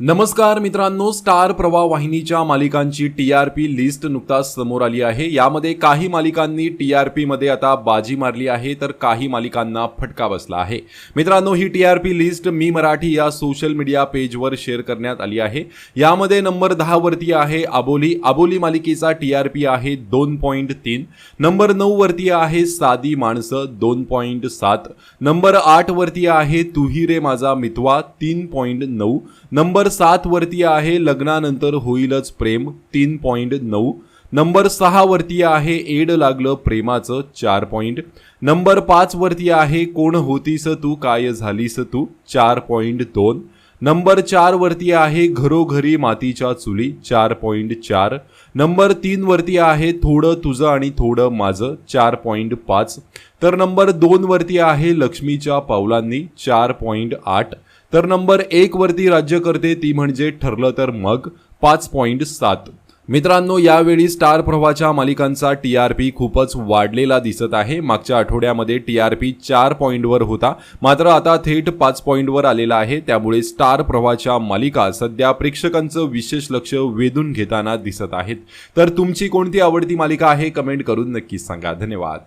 नमस्कार मित्रांनो स्टार प्रवाह वाहिनीच्या मालिकांची टी आर पी लिस्ट नुकताच समोर आली आहे. यामध्ये काही मालिकांनी टी आर पीमध्ये आता बाजी मारली आहे तर काही मालिकांना फटका बसला आहे. मित्रांनो ही टी आर पी लिस्ट मी मराठी या सोशल मीडिया पेजवर शेअर करण्यात आली आहे. यामध्ये नंबर दहावरती आहे आबोली आबोली मालिकेचा टी आर पी आहे दोन पॉईंट तीन. नंबर नऊवरती आहे साधी माणसं दोन पॉईंट सात. नंबर आठवरती आहे तुही रे माझा मितवा तीन पॉईंट नऊ. नंबर नंबर सात वरती आहे लग्नानंतर होईलच प्रेम तीन पॉईंट नऊ. नंबर सहा वरती आहे एड लागलं प्रेमाचं चार पॉईंट नंबर पाच वरती आहे कोण होतीस तू काय झालीस तू चार पॉईंट दोन. नंबर चार वरती आहे घरोघरी मातीच्या चुली चार पॉईंट चार. नंबर तीन वरती आहे थोडं तुझं आणि थोडं माझं चार पॉईंट पाच. तर नंबर दोन वरती आहे लक्ष्मीच्या पावलांनी चार पॉईंट आठ. तर नंबर एक वरती राज्य करते ती म्हणजे ठरलं तर मग पाच पॉईंट सात. मित्रांनो यावेळी स्टार प्रवाहाच्या मालिकांचा टी आर पी खूपच वाढलेला दिसत आहे. मागच्या आठवड्यामध्ये टी आर पी चार पॉईंटवर होता. मात्र आता थेट पाच पॉईंटवर आलेला आहे. त्यामुळे स्टार प्रवाहाच्या मालिका सध्या प्रेक्षकांचं विशेष लक्ष वेधून घेताना दिसत आहेत. तर तुमची कोणती आवडती मालिका आहे? कमेंट करून नक्कीच सांगा. धन्यवाद.